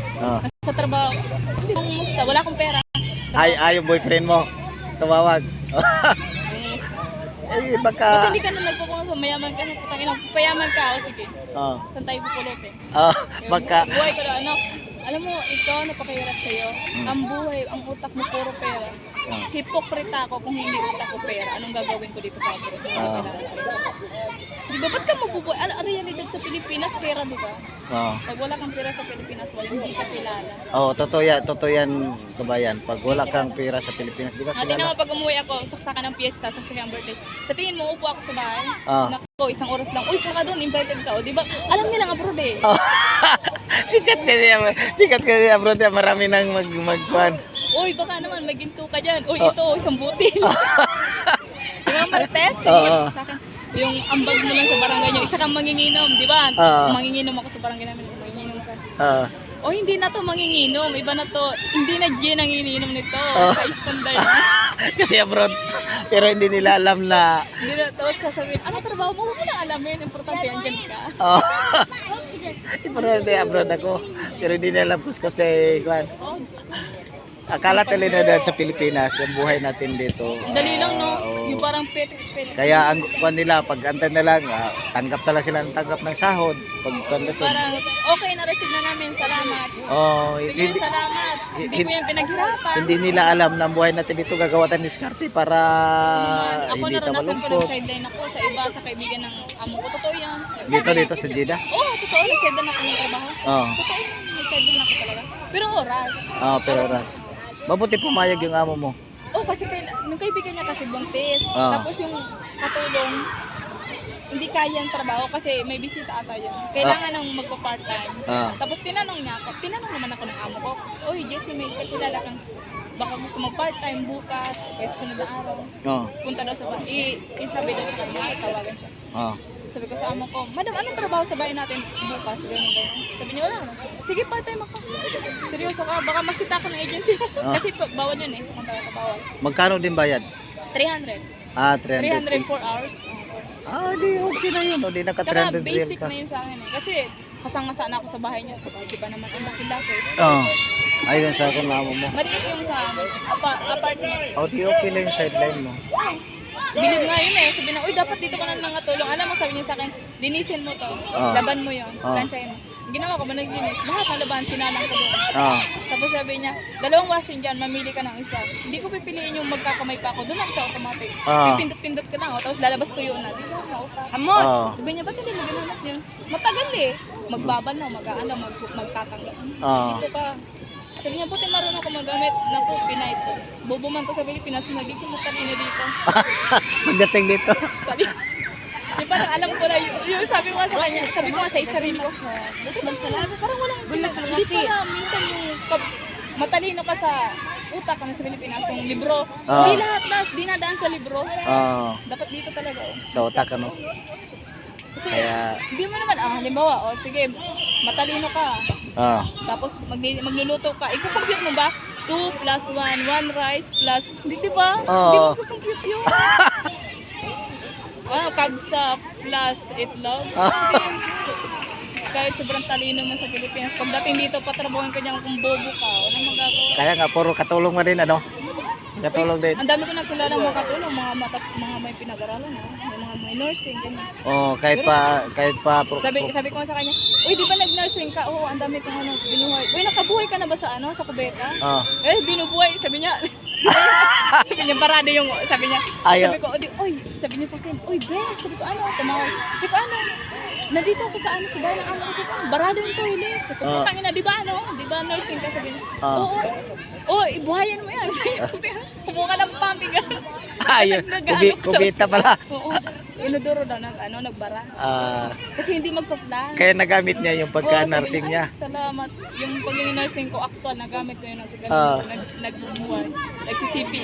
vlog. Oh. Nasa trabaho. Hindi kong musta. Wala akong pera. Ay, ay, yung boyfriend mo. Tumawag. Eh, Ba't baka... hindi ka na nagpupunta? Mayaman ka na. Putang ina. Payaman ka. O sige. Oh. Saan tayo pupulutin? Oh, baka... Buhay ko na. Ano? Alam mo, ikaw napakahirap sa'yo. Hmm. Ang buhay, ang utak mo puro pera. Oh. Hipokrita ako kung hindi utak ko pera. Anong gagawin ko dito sa abroad? Ah. Ba't ka mabubuhay? Ano, ang realidad sa Pilipinas, pera, di ba? Oh. Pag wala kang pera sa Pilipinas, wala, hindi ka kilala. Oh, totoo yan, totoo yan, kabayan. Pag wala kang pera sa Pilipinas, di ka Ate kilala. naman pag umuwi ako, saksakan ng piyesta, saksakan ng birthday. Sa tingin mo, upo ako sa bahay. Ah. Nako, isang oras lang. Uy, ka doon, invited ka. O, di ba? Alam nilang abroad eh. Oh. sikat ka niya, sikat ka niya, bro. Marami nang mag magkuhan. Uy, baka naman, may ginto ka dyan. Uy, Ah. ito, isang butil. di ba, Martes? Oo. Sa akin, yung ambag mo lang sa barangay nyo, isa kang manginginom, di ba? Oo. Manginginom ako sa barangay namin, manginginom ka. Ah. O, hindi na to manginginom. Iba na to, hindi na gin ang iniinom nito. Oo. Sa standard na. Kasi abroad. Pero hindi nila alam na... Hindi na to sasabihin, ano trabaho mo? Huwag mo na alamin. Importante, andyan ka. Oh. Pero hindi abroad ako. Pero hindi nila alam kung kasi kuhan. Oh, Diyos ko. Akala talaga na sa Pilipinas, ang buhay natin dito. Dali lang, no? ah, oo. Yung parang petex petex. Kaya ang kuhan nila, pag antay na lang, ah, tanggap talaga sila ng tanggap ng sahod. Pag kuhan na to. Parang, okay, na-receive na namin. Salamat. Oh, Sige, hindi, salamat. Hindi ko yan pinaghirapan. hindi nila alam na ang buhay natin dito gagawa tayo diskarte para Naman, ako hindi tayo naranasan ko ng malungkot. sideline ako sa iba, sa kaibigan ng amo ko. Totoo yan. Dito, dito sa Jeddah. Oo, oh, totoo. Nag-sideline ako ng trabaho. Oh, Totoo yan. Nag-sideline ako talaga. Pero oras. oh pero ras. Mabuti pumayag yung amo mo. Oh, kasi kay, yung kaibigan niya kasi buntis. Ah. Tapos yung katulong, hindi kaya ang trabaho kasi may bisita ata yun. Kailangan nang magpa-part-time. Ah. Tapos tinanong niya ako, tinanong naman ako ng amo ko, Uy, Jessie, may kakilala kang baka gusto mag part-time bukas, kaya sunod na araw. Oh, Punta daw sa bahay. I, isabi daw sa kanya, tawagan siya. oh. Sabi ko sa amo ko, Madam, anong trabaho sa bahay natin bukas? Ganyan, ganyan. Sabi niya, wala naman. Sige, part-time ako. Seryoso ka, baka masita ka ng agency. Ah. Kasi pa- bawal yun eh, sa kontrata bawal. Magkano din bayad? 300. Ah, 300. 304 hours. Ah, di okay na yun. O, di naka Tsaka 300 real basic ka. na yun sa akin eh. Kasi kasang-asa na ako sa bahay niya. So, di ba naman ang laki-laki. Oh. Ayun sa akin amo mo. Maliit yung sa apa, apartment. Oh, di okay lang yung sideline mo. Bilib nga yun eh. Sabi na, uy, dapat dito ka na nangatulong. Alam mo, sabi niya sa akin, linisin mo to. Ah. Laban mo yun. Ah. Lansyahin mo. Ginawa ko, managlinis. Lahat ng laban, sinalang ko doon. Ah. Tapos sabi niya, dalawang washing dyan, mamili ka ng isa. Hindi ko pipiliin yung magkakamay pa ako. Doon ako sa automatic. Ah. Pipindot-pindot ka lang. oh, Tapos lalabas tuyo na. Di ba? Nauta. Hamon! Ah. Sabi niya, ba't hindi mo ginamit yun? Matagal eh. Magbabal na, mag-ano, mag magtatanggal. Ah. Dito ka. Sabi niya, buti marunong ako magamit. Naku, pinay ko. Bobo man ko sa Pilipinas, nagiging matalino dito. Pagdating dito. Sabi, di parang alam ko na yun. Yung sabi ko nga sa kanya, sabi ko nga sa isa rin ko. Parang walang, hindi pala, minsan yung pag matalino ka sa utak ka na sa Pilipinas, yung libro. Ah. Hindi lahat na, dinadaan sa libro. Ah. Dapat dito talaga. Oh. Sa utak ano. Kasi, Kaya hindi mo naman, ah, halimbawa, oh, sige, matalino ka. Ah. Tapos magluluto ka. Iko-compute mo ba? 2 plus 1, 1 rice plus... Hindi, di ba? Oo. Hindi mo compute yun. ah, kagsa plus itlog. Ah. Kahit sobrang talino mo sa Pilipinas, pagdating dito, patrabuhin ka niyan kung bobo ka, walang magagawa. Kaya nga puro katulong mo din ano. Katulong din. Ang dami ko nakilala mga katulong, mga, mata, mga may pinag-aralan, ha? May mga may nursing, ganyan. Oh, kahit pa kahit pa pro, Sabi, sabi ko sa kanya, Uy, di ba nag-nursing ka? Oo, ang dami kong ano, binuhay. Uy, nakabuhay ka na ba sa ano, sa kubeta? Ah. Eh, binubuhay. Sabi niya, sabi niya, parado yung, sabi niya, Ayaw. sabi ko, "O di, oy, sabi niya sa akin, oy, besh, sabi ko, ano, tumawag. Sabi ko, ano, nandito ako sa ano, sa bahay ng amo ko, sabi ko, barado yung toilet. Sabi ko, Ah. putangin na, di ba, ano, di ba, nursing ka, sabi niya, Ah. oo, oo, ibuhayan mo yan. Kumuha ka ng pumping. Ayun, Nag- kubi, kubita pala. Oo, inuduro daw, nag, ano, nagbara. Ah, Kasi hindi magpa-plan. kaya nagamit niya yung pagka-nursing niya, niya. "Ay, Salamat. Yung pagiging nursing ko actual, nagamit ko yun. Nag, Ah. nag, nagbubuhay. Nagsi-CPR.